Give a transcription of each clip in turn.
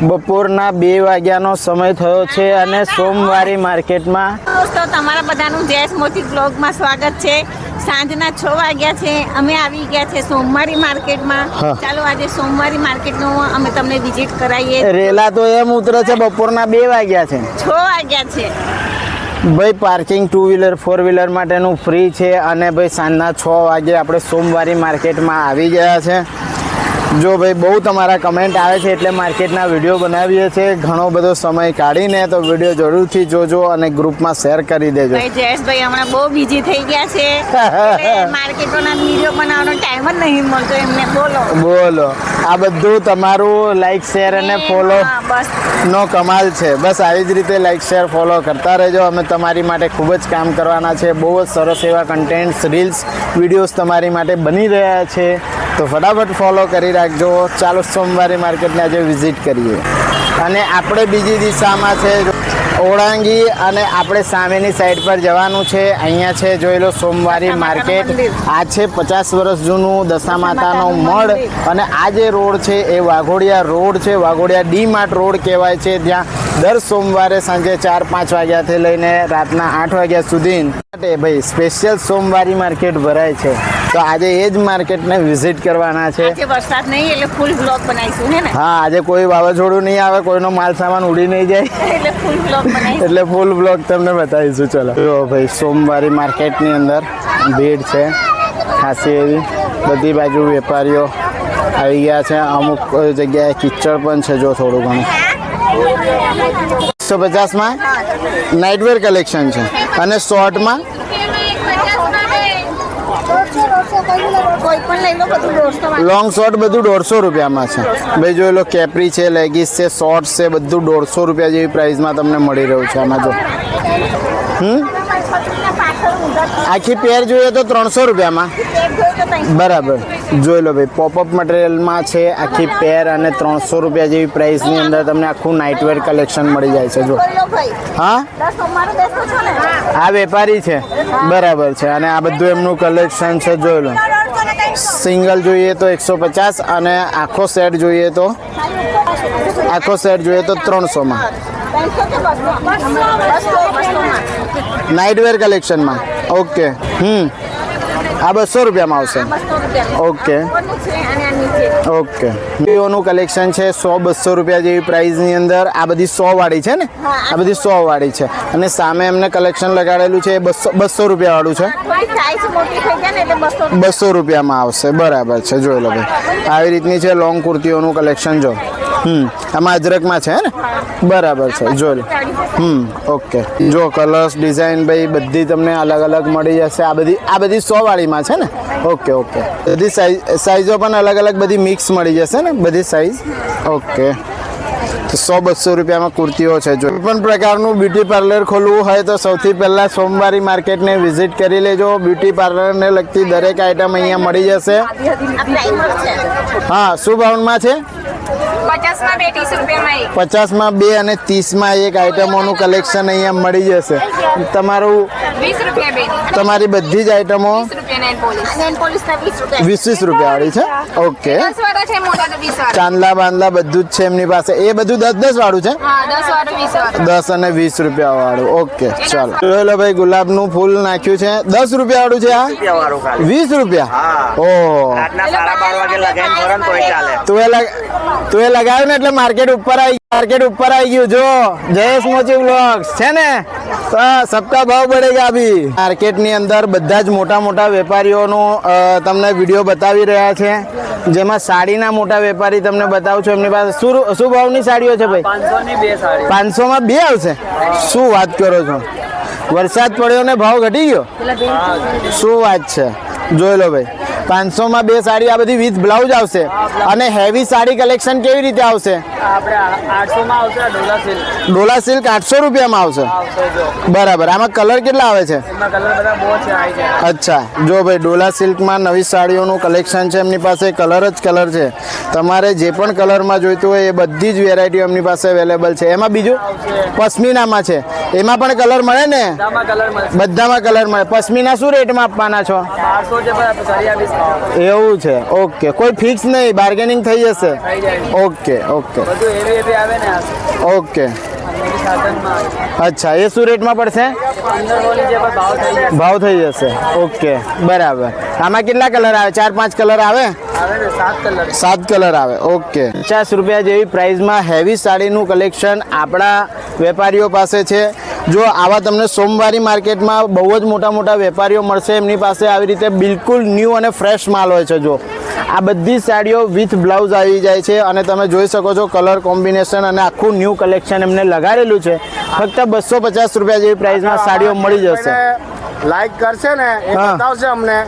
બપોરના બે વાગ્યાનો સમય થયો છે અને સોમવારી માર્કેટમાં દોસ્તો તમારા બધાનું જયેશ મોતી બ્લોગમાં સ્વાગત છે. સાંજના છ વાગ્યા છે અમે આવી ગયા છે સોમવારી માર્કેટમાં. ચાલો આજે સોમવારી માર્કેટનો અમે તમને વિઝિટ કરાવીએ. રેલા તો એમ ઉતરે છે બપોરના બે વાગ્યા છે. છ વાગ્યા છે. ભાઈ parking two wheeler four wheeler માટેનું ફ્રી છે અને ભાઈ સાંજના છ વાગે આપણે સોમવારી માર્કેટમાં આવી ગયા છે. જો ભાઈ બહુ તમારા કમેન્ટ આવે છે એટલે માર્કેટના વીડિયો બનાવીએ છીએ. ઘણો બધો સમય કાઢીને તો વીડિયો જરૂરથી જોજો અને ગ્રુપમાં શેર કરી દેજો. ભાઈ જયેશભાઈ હમણાં બહુ બિઝી થઈ ગયા છે. માર્કેટોના વીડિયો બનાવવાનો ટાઈમ જ નહીં મળતો. એમને બોલો. બોલો. આ બધું તમારું લાઈક શેર અને ફોલો નો કમાલ છે. બસ આવી જ રીતે લાઈક શેર ફોલો કરતા રહેજો. અમે તમારી માટે ખૂબ જ કામ કરવાના છે. બહુ જ સરસ એવા કન્ટેન્ટ્સ રીલ્સ વિડીયોઝ તમારી માટે બની રહ્યા છે. તો ફટાફટ ફોલો કરી રાખજો. ચાલો સોમવારે માર્કેટને આજે વિઝિટ કરીએ. અને આપણે બીજી દિશામાં છે ઓળાંગી અને આપણે સામેની સાઈડ પર જવાનું છે. અહીંયા છે જોઈ લો સોમવારી માર્કેટ આ છે પચાસ વર્ષ જૂનું દશા માતાનો મઢ. અને આ જે રોડ છે એ વાઘોડિયા રોડ છે. વાઘોડિયા ડી માર્ટ રોડ કહેવાય છે. ત્યાં દર સોમવારે સાંજે ચાર પાંચ વાગ્યાથી લઈને રાતના આઠ વાગ્યા સુધી. માટે ભાઈ સ્પેશિયલ સોમવારી માર્કેટ ભરાય છે. તો આજે એ જ માર્કેટને વિઝિટ કરવાના છે. આજે વરસાદ નહીં એટલે ફૂલ બ્લોક બનાવીશું હે ને? હા આજે કોઈ વાવાઝોડું નહીં આવે કોઈનો માલ સામાન ઉડી નહીં જાય. એટલે ફૂલ બ્લોક બનાવીશું. એટલે ફૂલ બ્લોક તમને બતાવીશું ચલો. જો ભાઈ સોમવારી માર્કેટની અંદર ભીડ છે ખાસી એવી. બધી બાજુ વેપારીઓ આવી ગયા છે. અમુક જગ્યાએ કિચડ પણ છે જો થોડું ઘણું. એકસો પચાસમાં નાઇટવેર કલેક્શન છે. અને શોર્ટમાં કોઈ પણ લઈ લો બધું દોસ્તો લોંગ શોર્ટ બધું દોઢસો રૂપિયામાં છે. ભાઈ જોઈ લો કેપરી છે લેગીસ છે શોર્ટ્સ છે બધું દોઢસો રૂપિયા જેવી પ્રાઇસમાં તમને મળી રહ્યું છે આમાં જો. હમ? આખી પેર જોઈએ તો ત્રણસો રૂપિયામાં. બરાબર. જોઈ લો ભાઈ પોપઅપ મટીરિયલમાં છે આખી પેર અને ત્રણસો રૂપિયા જેવી પ્રાઇસની અંદર તમને આખું નાઇટવેર કલેક્શન મળી જાય છે જો હા આ વેપારી છે બરાબર છે અને આ બધું એમનું કલેક્શન છે જોઈ લો સિંગલ જોઈએ તો એકસો પચાસ અને આખો સેટ જોઈએ તો આખો સેટ જોઈએ તો ત્રણસોમાં નાઇટવેર કલેક્શનમાં ઓકે હમ આ બસો રૂપિયામાં આવશે? ઓકે. ઓકે. નું કલેક્શન છે સો બસો રૂપિયા જેવી પ્રાઇસની અંદર. આ બધી સો વાળી છે ને? આ બધી સો વાળી છે. અને સામે એમને કલેક્શન લગાડેલું છે એ બસો બસો રૂપિયા વાળું છે બસો રૂપિયામાં આવશે. બરાબર છે. જોઈ લો ભાઈ. આવી રીતની છે લોંગ કુર્તીઓનું કલેક્શન જો. હમ આમાં અજરકમાં છે ને? બરાબર છે જો હમ ઓકે. જો કલર્સ ડિઝાઇન ભાઈ બધી તમને અલગ અલગ મળી જશે. આ બધી આ બધી સો વાળીમાં છે ને? Okay okay. બધી સાઈઝ સાઈઝો પણ અલગ અલગ બધી મિક્સ મળી જશે ને? બધી સાઈઝ ઓકે. તો સો બસો રૂપિયામાં કુર્તીઓ છે જો. પણ પ્રકારનું બ્યુટી પાર્લર ખોલવું હોય તો સૌથી પહેલાં સોમવારી માર્કેટને વિઝિટ કરી લેજો. બ્યુટી પાર્લરને લગતી દરેક આઇટમ અહીંયા મળી જશે. હા શું ભાવમાં છે? પચાસમાં બે અને ત્રીસમાં એક આઇટમોનું કલેક્શન અહીંયા મળી જશે. તમારું તમારી બધી જ આઇટમો વીસ રૂપિયા. વીસ રૂપિયાવાળી છે? ઓકે દસ વાળા છે મોટા તો વીસ વાળા. ચાંદલા બાંદલા બધું જ છે એમની પાસે. એ બધું દસ દસ વાળું છે? દસ અને વીસ રૂપિયા વાળું. ઓકે ચાલો. જોયેલો ભાઈ ગુલાબનું ફૂલ નાખ્યું છે. દસ રૂપિયા વાળું છે આ? વીસ રૂપિયા? હા. ઓહો. રાતના સાડા બાર વાગે લગાઈને ફરો ને તોય ચાલે. તું એ લગ તું એ લગાવ્યું ને એટલે માર્કેટ ઉપર આવી માર્કેટ ઉપર આવી ગયું જો જયેશ મોચી બ્લોગ્સ. છે ને? તો સબકા ભાવ બઢેગા અભી. માર્કેટની અંદર બધા જ મોટા મોટા વેપારીઓનું તમને વીડિયો બતાવી રહ્યા છે. જેમાં સાડીના મોટા વેપારી તમને બતાવું છું. એમની પાસે શું શું ભાવની સાડીઓ છે ભાઈ? પાંચસોમાં બે આવશે? શું વાત કરો છો? વરસાદ પડ્યો ને ભાવ ઘટી ગયો. શું વાત છે? જોઈ લો ભાઈ. પાંચસોમાં બે સાડી આ બધી વિથ બ્લાઉઝ આવશે. અને હેવી સાડી કલેક્શન કેવી રીતે આવશે? ડોલા સિલ્ક આઠસો રૂપિયામાં આવશે? બરાબર. આમાં કલર કેટલા આવે છે? અચ્છા. જો ભાઈ ડોલા સિલ્કમાં નવી સાડીઓનું કલેક્શન છે એમની પાસે કલર જ કલર છે. તમારે જે પણ કલરમાં જોઈતું હોય એ બધી જ વેરાયટીઓ એમની પાસે અવેલેબલ છે. એમાં બીજું? પશ્મિનામાં છે. એમાં પણ કલર મળે ને? બધામાં કલર મળે. પશ્મિના શું રેટમાં આપવાના છો? એવું છે. ઓકે. કોઈ ફિક્સ નહીં. બાર્ગેનિંગ થઈ જશે. Okay okay. ઓકે. અચ્છા એ શું રેટમાં પડશે? ભાવ થઈ જશે. ઓકે. બરાબર. આમાં કેટલા કલર આવે? ચાર પાંચ કલર આવે? સાત કલર સાત કલર આવે. ઓકે. પચાસ રૂપિયા જેવી પ્રાઇસમાં હેવી સાડીનું કલેક્શન આપણા વેપારીઓ પાસે છે. જો આવા તમને સોમવારી માર્કેટમાં બહુ જ મોટા મોટા વેપારીઓ મળશે એમની પાસે આવી રીતે બિલકુલ ન્યૂ અને ફ્રેશ માલ હોય છે જો. આ બધી સાડીઓ વિથ બ્લાઉઝ આવી જાય છે અને તમે જોઈ શકો છો કલર કોમ્બિનેશન અને આખું ન્યૂ કલેક્શન એમને લગાડેલું છે. ફક્ત બસો પચાસ રૂપિયા જેવી પ્રાઇસમાં સાડીઓ મળી જશે. લાઈક કરશે ને એ બતાવશે અમને.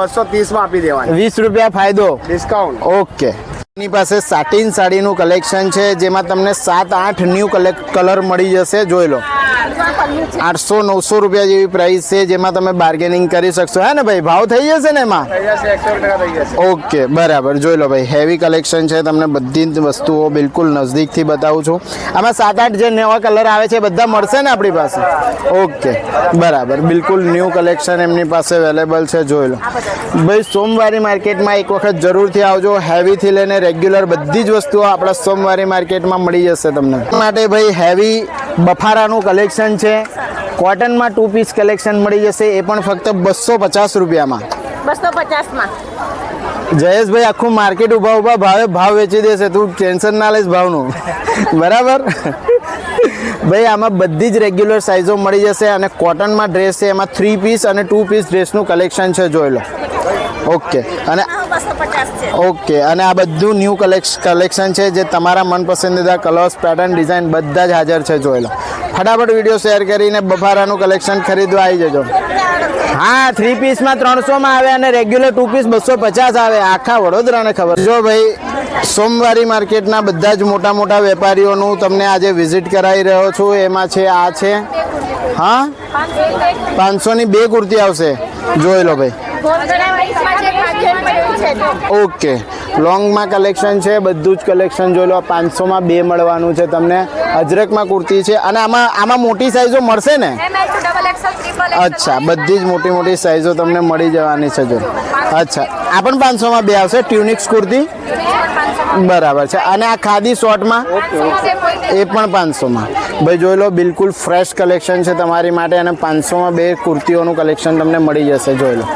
બસો ત્રીસમાં આપી દેવાની. વીસ રૂપિયા ફાયદો. Discount okay. એની પાસે સાટીન સાડીનું કલેક્શન છે જેમાં તમને સાત આઠ ન્યૂ કલર મળી જશે જોઈ લો. આઠસો નવસો રૂપિયા જેવી પ્રાઇસ છે જેમાં તમે બાર્ગેનિંગ કરી શકશો. હે ને ભાઈ ભાવ થઈ જશે ને એમાં? ઓકે બરાબર. જોઈ લો ભાઈ હેવી કલેક્શન છે. તમને બધી જ વસ્તુઓ બિલકુલ નજદીકથી બતાવું છું. આમાં સાત આઠ જે નવા કલર આવે છે બધા મળશે ને આપણી પાસે? ઓકે બરાબર. બિલકુલ ન્યૂ કલેક્શન એમની પાસે અવેલેબલ છે જોઈ લો. ભાઈ સોમવારી માર્કેટમાં એક વખત જરૂરથી આવજો. હેવીથી લઈને રેગ્યુલર બધી જ વસ્તુઓ આપણા સોમવારી માર્કેટમાં મળી જશે તમને. માટે ભાઈ હેવી બફારાનું કલેક્શન છે. કોટનમાં ટુ પીસ કલેક્શન મળી જશે. એ પણ ફક્ત બસો પચાસ રૂપિયામાં. બસો પચાસમાં. જયેશભાઈ આખું માર્કેટ ઊભા ઊભા ભાવે ભાવ વેચી દેશે. તું ટેન્શન ના લઈશ ભાવનું. બરાબર? ભાઈ આમાં બધી જ રેગ્યુલર સાઇઝો મળી જશે અને કોટનમાં ડ્રેસ છે. એમાં થ્રી પીસ અને ટુ પીસ ડ્રેસનું કલેક્શન છે જોઈ લો. ઓકે. અને ઓકે. અને આ બધું ન્યૂ કલેક્શ કલેક્શન છે જે તમારા મનપસંદીદા કલર્સ પેટર્ન ડિઝાઇન બધા જ હાજર છે જોઈ લો ફટાફટ વીડિયો શેર કરીને બફારાનું કલેક્શન ખરીદવા આવી જજો. હા થ્રી પીસમાં ત્રણસોમાં આવે અને રેગ્યુલર ટુ પીસ બસો પચાસ આવે. આખા વડોદરાને ખબર. જો ભાઈ સોમવારી માર્કેટના બધા જ મોટા મોટા વેપારીઓનું તમને આજે વિઝિટ કરાવી રહ્યો છું. એમાં છે આ છે. હા? પાંચસોની બે કુર્તી આવશે. જોઈ લો ભાઈ. ઓકે. લોંગમાં કલેક્શન છે બધું જ કલેક્શન જોઈ લો. પાંચસોમાં બે મળવાનું છે તમને. અજરકમાં કુર્તી છે. અને આમાં આમાં મોટી સાઈઝો મળશે ને? અચ્છા બધી જ મોટી મોટી સાઈઝો તમને મળી જવાની છે જો. અચ્છા. આ પણ પાંચસોમાં બે આવશે. ટ્યુનિક્સ કુર્તી? બરાબર છે. અને આ ખાદી શોર્ટમાં એ પણ પાંચસોમાં ભાઈ જોઈ લો બિલકુલ ફ્રેશ કલેક્શન છે તમારી માટે અને પાંચસોમાં બે કુર્તીઓનું કલેક્શન તમને મળી જશે જોઈ લો.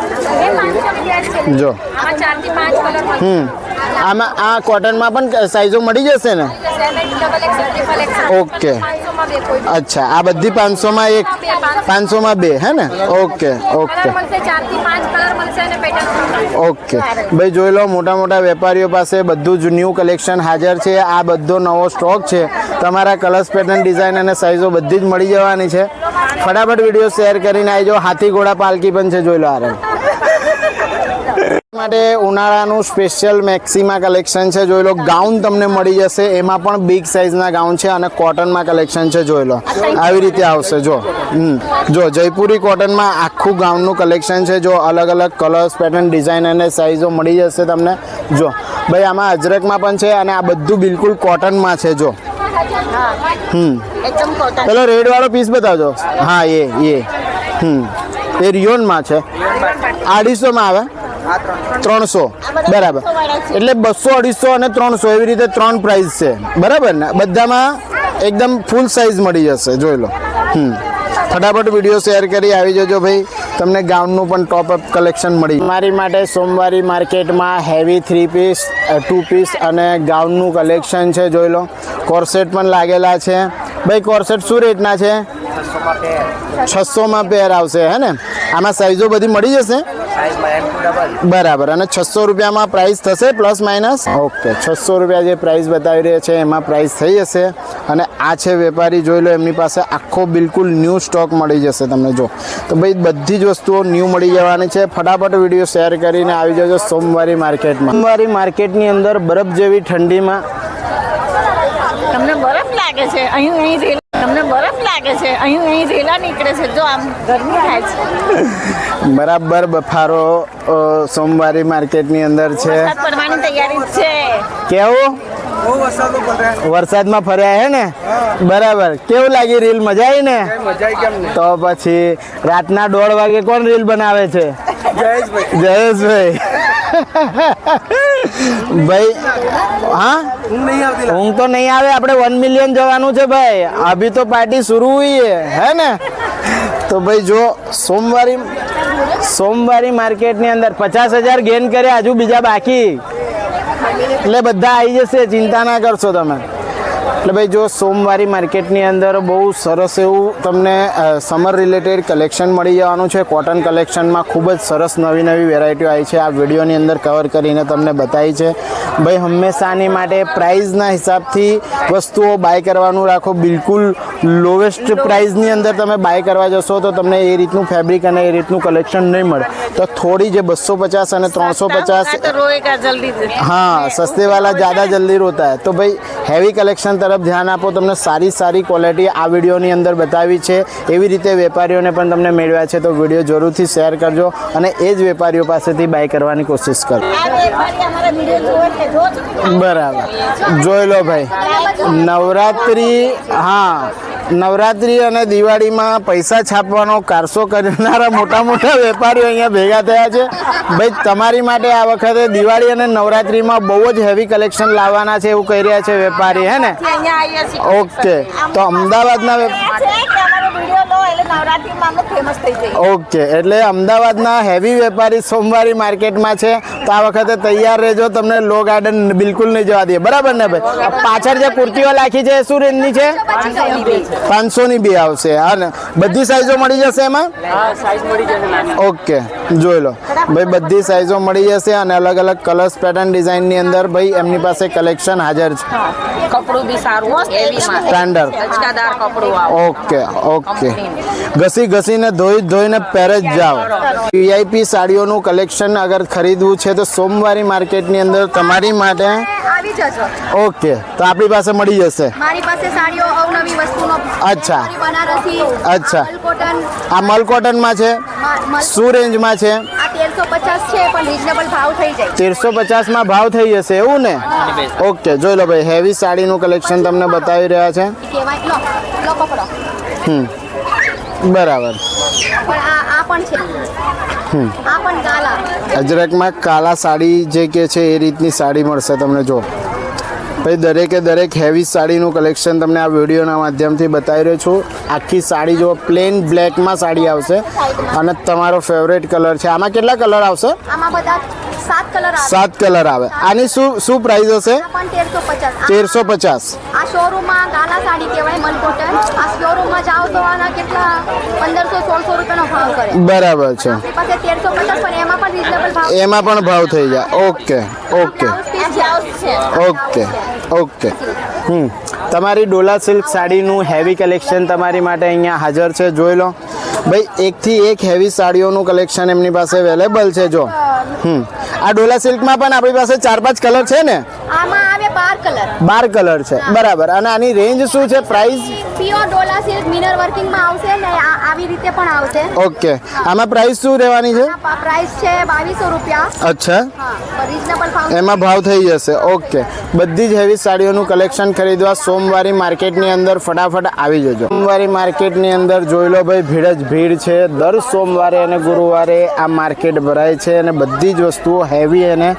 જો. હમ. આમાં આ કોટનમાં પણ સાઇઝો મળી જશે ને? ઓકે અચ્છા, આ બધી પાંચસોમાં એક, પાંચસોમાં બે, હે ને? ઓકે ઓકે ઓકે ભાઈ, જોઈ લો મોટા મોટા વેપારીઓ પાસે બધું જ ન્યૂ કલેક્શન હાજર છે. આ બધો નવો સ્ટોક છે. તમારા કલર્સ પેટર્ન ડિઝાઇન અને સાઇઝો બધી જ મળી જવાની છે. ફટાફટ વીડિયો શેર કરીને આવજો હાથી ઘોડા પાલકી પણ છે, જોઈ લો આ રહ્યું. માટે ઉનાળાનું સ્પેશિયલ મેક્સીમાં કલેક્શન છે. જોઈ લો ગાઉન તમને મળી જશે. એમાં પણ બિગ સાઇઝના ગાઉન છે અને કોટનમાં કલેક્શન છે. જોઈ લો આવી રીતે આવશે. જો જો જયપુરી કોટનમાં આખું ગાઉનનું કલેક્શન છે. જો અલગ અલગ કલર્સ પેટર્ન ડિઝાઇન અને સાઇઝો મળી જશે તમને. જો ભાઈ આમાં અજરકમાં પણ છે અને આ બધું બિલકુલ કોટનમાં છે. જો હમ. પેલો રેડ વાળો પીસ બતાવજો. હા એ એ. હમ એ રિયોનમાં છે. અઢીસોમાં આવે. ત્રણસો. બરાબર. એટલે બસો અઢીસો અને ત્રણસો એવી રીતે ત્રણ પ્રાઇસ છે. બરાબર ને? બધામાં એકદમ ફૂલ સાઇઝ મળી જશે. જોઈ લો. હમ. ફટાફટ વીડિયો શેર કરી આવી જજો ભાઈ. તમને ગાઉનનું પણ ટોપ અપ કલેક્શન મળી મારી માટે સોમવારી માર્કેટમાં heavy three piece two piece અને ગાઉનનું કલેક્શન છે જોઈ લો. કોર્સેટ પણ લાગેલા છે. ભાઈ કોર્સેટ શું રેટના છે? છસોમાં પેર આવશે હે ને? આમાં સાઈઝો બધી મળી જશે? બરાબર અને છસો રૂપિયામાં પ્રાઇસ થશે પ્લસ માઇનસ ઓકે છસો રૂપિયા જે પ્રાઇસ બતાવી રહ્યા છે એમાં પ્રાઇસ થઈ જશે. અને આ છે વેપારી જોઈ લો એમની પાસે આખો બિલકુલ ન્યૂ સ્ટોક મળી જશે તમને જો. તો ભાઈ બધી જ વસ્તુઓ ન્યૂ મળી જવાની છે. ફટાફટ વીડિયો શેર કરીને આવી જજો સોમવારી માર્કેટમાં સોમવારી માર્કેટની અંદર બરફ જેવી ઠંડીમાં તમને બરફ લાગે છે. અહીં અહીં તમને બરફ લાગે છે? અહીં અહીં રેલા નીકળે છે. જો આમ ગરમી થાય છે. બરાબર બફારો સોમવારી માર્કેટની અંદર છે. પડવાની તૈયારી છે. કેવું? વરસાદમાં ફર્યા હે ને? બરાબર. કેવું લાગી રીલ? મજા આવી ને? તો પછી રાતના દોઢ વાગે કોણ રીલ બનાવે છે? જયેશભાઈ. ભાઈ હા? ઊંઘ તો નહીં આવે આપણે વન મિલિયન જવાનું છે ભાઈ. અભી તો પાર્ટી શરૂ હુઈ હે ને? તો ભાઈ જો સોમવારી સોમવારી માર્કેટની અંદર પચાસ હજાર ગેન કર્યા હજુ બીજા બાકી. એટલે બધા આવી જશે ચિંતા ના કરશો તમે. એટલે ભાઈ જો સોમવારી માર્કેટની અંદર બહુ સરસ એવું તમને સમર રિલેટેડ કલેક્શન મળી જવાનું છે. કોટન કલેક્શનમાં ખૂબ જ સરસ નવી નવી વેરાયટીઓ આવી છે. આ વિડીયોની અંદર કવર કરીને તમને બતાવી છે. ભાઈ હંમેશાની માટે પ્રાઇઝના હિસાબથી વસ્તુઓ બાય કરવાનું રાખો. બિલકુલ લોવેસ્ટ પ્રાઇઝની અંદર તમે બાય કરવા જશો તો તમને એ રીતનું ફેબ્રિક અને એ રીતનું કલેક્શન નહીં મળે. તો થોડી જે બસો પચાસ અને ત્રણસો પચાસ હા સસ્તેવાલા જ્યાદા જલ્દી રોતા હે તો ભાઈ હેવી કલેક્શન તરફ ધ્યાન આપો તમને સારી સારી ક્વોલિટી આ વિડીયોની અંદર બતાવી છે. એવી રીતે વેપારીઓને પણ તમને મેળવ્યા છે તો વીડિયો જરૂરથી શેર કરજો અને એ જ વેપારીઓ પાસેથી બાય કરવાની કોશિશ કરો. આ વેપારી અમારા વીડિયો જોવે છે જો જ. બરાબર. જોઈ લો ભાઈ. નવરાત્રિ હા. નવરાત્રિ અને દિવાળીમાં પૈસા છાપવાનો કારસો કરનારા મોટા મોટા વેપારીઓ અહીંયા ભેગા થયા છે. ભાઈ તમારી માટે આ વખતે દિવાળી અને નવરાત્રિમાં બહુ જ હેવી કલેક્શન લાવવાના છે એવું કહી રહ્યા છે વેપારી હે ને? ઓકે તો અમદાવાદના એટલે નવરાત્રીમાં અમે ફેમસ થઈ જઈએ. ઓકે એટલે અમદાવાદના હેવી વેપારી સોમવારી માર્કેટમાં છે. તો આ વખતે તૈયાર રહેજો તમને લો ગાર્ડન બિલકુલ નહીં જવા દે બરાબર ને ભાઈ? પાછળ જે કુર્તીઓ રાખી છે શું રેન્જની છે? પાંચસો ની બી આવશે. હા ને? બધી સાઈઝો મળી જશે એમાં? હા સાઈઝ મળી જશે નાની. ઓકે જોઈ લો. ભાઈ બધી સાઈઝો મળી જશે અને અલગ અલગ કલર્સ પેટર્ન ડિઝાઇનની અંદર ભાઈ એમની પાસે કલેક્શન હાજર છે. કપડું બી સારું. સ્ટાન્ડર્ડ લચકાદાર કપડું આવે. Okay okay. ઘસી ઘસીને ધોઈ ધોઈને પહેરે જ જાઓ. વીઆઈપી સાડીઓનું કલેક્શન અગર ખરીદવું છે તો સોમવારી માર્કેટની અંદર તમારી માટે ઓકે તો આપણી પાસે મળી જશે. મારી પાસે સાડીઓ અવનવી વસ્તુનો અચ્છા. બનારસી અચ્છા. આ મલકોટનમાં મલ કોટનમાં છે શું રેન્જમાં છે? તેરસો પચાસ છે પણ રીઝનેબલ ભાવ થઈ જાય. તેરસો પચાસમાં ભાવ થઈ જશે એવું ને? ઓકે જોઈ લો ભાઈ હેવી સાડીનું કલેક્શન તમને બતાવી રહ્યા છે. હમ. બરાબર. અજરકમાં કાલા સાડી જે કે છે એ રીતની સાડી મળશે તમને જો. ભાઈ દરેકે દરેક હેવી સાડીનું કલેક્શન તમને આ વિડીયોના માધ્યમથી બતાવી રહ્યો છું. આખી સાડી જો પ્લેન બ્લેકમાં સાડી આવશે. અને તમારો ફેવરેટ કલર છે. આમાં કેટલા કલર આવશે? આમાં બધા સાત કલર આવે. સાત કલર આવે. આની શું શું પ્રાઇસ હશે? તેરસો પચાસ. આ શોરૂમમાં ગાલા સાડી કહેવાય મલકોટન આ શોરૂમમાં જાઓ તો આના કેટલા પંદરસો સોળસો રૂપિયાનો ભાવ કરે. બરાબર છે. પાસે તેરસો પચાસ પણ એમાં પણ રીઝનેબલ ભાવ એમાં પણ ભાવ થઈ જાય. Okay okay. Okay okay. હમ. તમારી ડોલા સિલ્ક સાડીનું હેવી કલેક્શન તમારી માટે અહીંયા હાજર છે. જોઈ લો. ભાઈ એકથી એક હેવી સાડીઓનું કલેક્શન એમની પાસે અવેલેબલ છે જો. હમ. આ ડોલા સિલ્કમાં પણ આપણી પાસે ચાર પાંચ કલર છે ને? આમાં આવે બાર કલર. બાર કલર છે. બરાબર. અને આની રેન્જ શું છે? Price? Pure Dola silk mirror વર્કિંગમાં આવશે ને આવી રીતે પણ આવશે. ઓકે. આમાં પ્રાઇસ શું રહેવાની છે? પ્રાઇસ છે બાવીસો રૂપિયા. અચ્છા. રીઝનેબલ ભાવ એમાં ભાવ થઈ જશે. ઓકે. બધી જ હેવી સાડીઓનું કલેક્શન ખરીદવા સોમવારી માર્કેટની અંદર ફટાફટ આવી જજો. સોમવારી માર્કેટની અંદર જોઈ લો ભાઈ ભીડ જ ભીડ છે. દર સોમવારે અને ગુરુવારે આ માર્કેટ ભરાય છે અને બધી જ વસ્તુઓ હેવી અને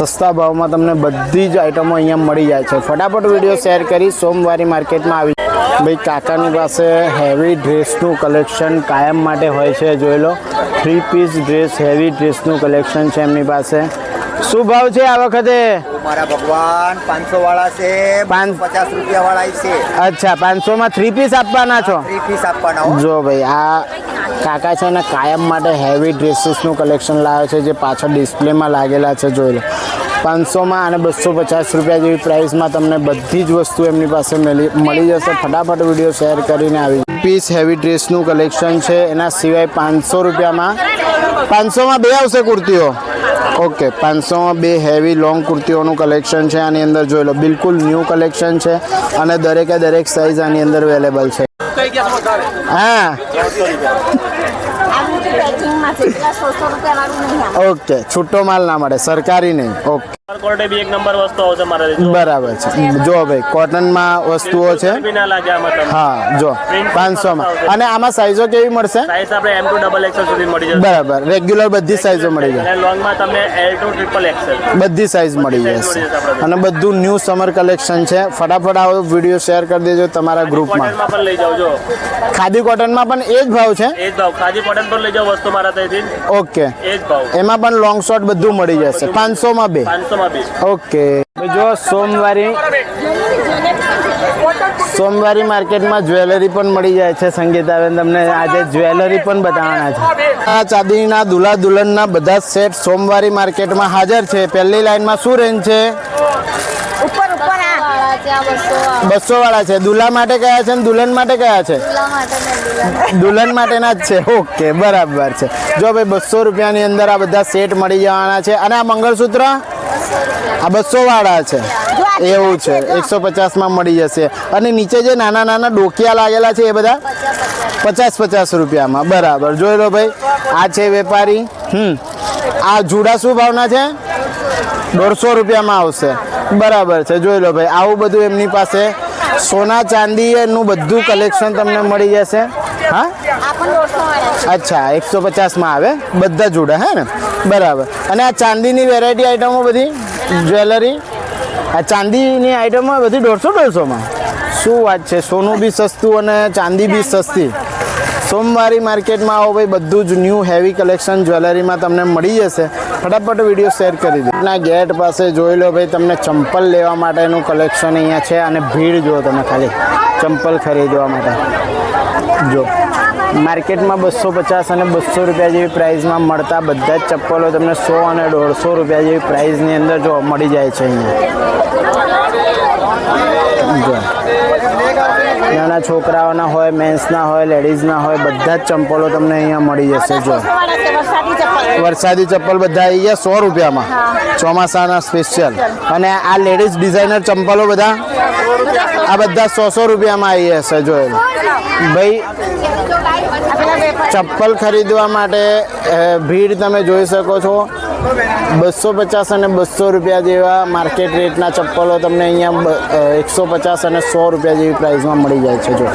સસ્તા ભાવમાં તમને બધી જ આઈટમો અહીંયા મળી જાય છે. ફટાફટ વીડિયો શેર કરી. સોમવારી માર્કેટમાં આવી ભાઈ કાકાની પાસે હેવી ડ્રેસનું કલેક્શન કાયમ માટે હોય છે જોઈ લો. થ્રી પીસ ડ્રેસ હેવી ડ્રેસનું કલેક્શન છે એમની પાસે. શું ભાવ છે આ વખતે? મારા ભગવાન પાંચસો વાળા છે પચાસ રૂપિયા વાળા છે. અચ્છા પાંચસોમાં થ્રી પીસ આપવાના છો? થ્રી પીસ આપવાના જો ભાઈ આ કાકા છે ને કાયમ માટે હેવી ડ્રેસીસનું કલેક્શન લાવે છે જે પાછળ ડિસ્પ્લેમાં લાગેલા છે જોઈ લો. પાંચસોમાં અને બસો પચાસ રૂપિયા જેવી પ્રાઇસમાં તમને બધી જ વસ્તુ એમની પાસે મળી મળી જશે. ફટાફટ વીડિયો શેર કરીને આવી પીસ હેવી ડ્રેસનું કલેક્શન છે. એના સિવાય પાંચસો રૂપિયામાં પાંચસોમાં બે આવશે કુર્તીઓ. ઓકે પાંચસોમાં બે હેવી લોંગ કુર્તીઓનું કલેક્શન છે. આની અંદર જોઈ લો બિલકુલ ન્યૂ કલેક્શન છે અને દરેકે દરેક સાઇઝ આની અંદર અવેલેબલ છે? હા. પેકિંગમાં છે સોળસો રૂપિયા વાળું નહીં ઓકે. છૂટો માલ ના મળે. સરકારી નહીં. ઓકે. બરાબર છે. જો ભાઈ કોટનમાં વસ્તુઓ છે. હા જો પાંચસોમાં અને આમાં સાઈઝો કેવી મળશે? બરાબર. રેગ્યુલર બધી સાઈઝો મળી જાય બધી સાઈઝ મળી જશે. અને બધું ન્યૂ સમર કલેક્શન છે. ફટાફટ આવો વીડિયો શેર કરી દેજો તમારા ગ્રુપમાં ખાદી કોટનમાં પણ એ જ ભાવ છે? એ જ ભાવ. ખાદી કોટન પર લઈ જાઓ વસ્તુ મારા ઓકે એમાં પણ લોંગ શોર્ટ બધું મળી જશે. બે પાંચસોમાં બી. ઓકે. જો સોમવારી સોમવારી માર્કેટમાં જ્વેલરી પણ મળી જાય છે સંગીતાબેન તમને આજે જ્વેલરી પણ બતાવવાના છે. આ ચાંદીના દુલ્હા દુલ્હનના બધા જ સેટ સોમવારી માર્કેટમાં હાજર છે. પહેલી લાઈનમાં શું રેન્જ છે? ઉપર ઉપર આ વાળા છે બસો વાળા છે. દુલ્હા માટે કયા છે અને દુલ્હન માટે કયા છે? દુલ્હન માટેના જ છે. ઓકે બરાબર છે. જો ભાઈ બસો રૂપિયાની અંદર આ બધા સેટ મળી જવાના છે. અને આ મંગળસૂત્ર? આ બસો વાળા છે. એવું છે. એકસો પચાસમાં મળી જશે. અને નીચે જે નાના નાના ડોકિયા લાગેલા છે એ બધા? પચાસ પચાસ રૂપિયામાં. બરાબર. જોઈ લો ભાઈ. આ છે વેપારી. હમ. આ જુડા શું ભાવના છે? દોઢસો રૂપિયામાં આવશે. બરાબર છે. જોઈ લો ભાઈ. આવું બધું એમની પાસે સોના ચાંદી એનું બધું કલેક્શન તમને મળી જશે. હા? અચ્છા. એકસો પચાસમાં આવે. બધા જુડા હે ને? બરાબર. અને આ ચાંદીની વેરાયટી આઈટમો બધી? જ્વેલરી આ ચાંદીની આઈટમો બધી દોઢસો દોઢસોમાં? શું વાત છે? સોનું બી સસ્તું અને ચાંદી બી સસ્તી. સોમવારી માર્કેટમાં આવો ભાઈ બધું જ ન્યૂ હેવી કલેક્શન જ્વેલરીમાં તમને મળી જશે. ફટાફટ વીડિયો શેર કરી દો. ના ગેટ પાસે જોઈ લો ભાઈ તમને ચંપલ લેવા માટેનું કલેક્શન અહીંયા છે અને ભીડ જુઓ તમે ખાલી. ચંપલ ખરીદવા માટે. જો. માર્કેટમાં બસો પચાસ અને બસો રૂપિયા જેવી પ્રાઇસમાં મળતા બધા જ ચપ્પલો તમને સો અને દોઢસો રૂપિયા જેવી પ્રાઇસની અંદર જો મળી જાય છે અહીંયા. નાના છોકરાઓના હોય મેન્સના હોય લેડીઝના હોય બધા જ ચંપલો તમને અહીંયા મળી જશે જો. વરસાદી ચપ્પલ. બધા આવી ગયા સો રૂપિયામાં. ચોમાસાના સ્પેશિયલ અને આ લેડીઝ ડિઝાઇનર ચંપલો બધા આ બધા સો સો રૂપિયામાં આવી જશે જોયેલ. ભાઈ ચપ્પલ ખરીદવા માટે ભીડ તમે જોઈ શકો છો. બસો પચાસ અને બસો રૂપિયા જેવા માર્કેટ રેટના ચપ્પલો તમને અહીંયા એકસો પચાસ અને સો રૂપિયા જેવી પ્રાઇસમાં મળી જાય છે, જો.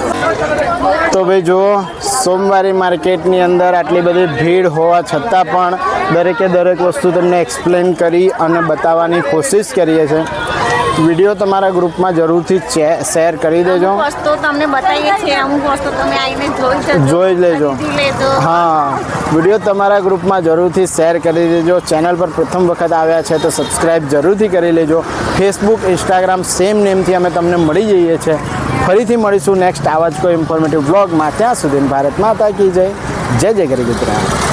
તો ભાઈ જુઓ, સોમવારી માર્કેટની અંદર આટલી બધી ભીડ હોવા છતાં પણ દરેકે દરેક વસ્તુ તમને એક્સપ્લેન કરી અને બતાવવાની કોશિશ કરીએ છીએ. વીડિયો તમારા ગ્રુપમાં જરૂરથી શેર કરી દેજો. વસ્તુ તમને બતાવીએ છીએ અમુક વસ્તુ તમે આવીને જોઈ જોઈ લેજો. હા. વીડિયો તમારા ગ્રુપમાં જરૂરથી શેર કરી દેજો. ચેનલ પર પ્રથમ વખત આવ્યા છે તો સબસ્ક્રાઈબ જરૂરથી કરી લેજો. ફેસબુક ઇન્સ્ટાગ્રામ સેમ નેમથી અમે તમને મળી જઈએ છીએ. ફરીથી મળીશું નેક્સ્ટ આવા જ કોઈ ઇન્ફોર્મેટિવ બ્લોગમાં ત્યાં સુધી ભારત માતા કી જય. જય જય ગરી ગુજરાત.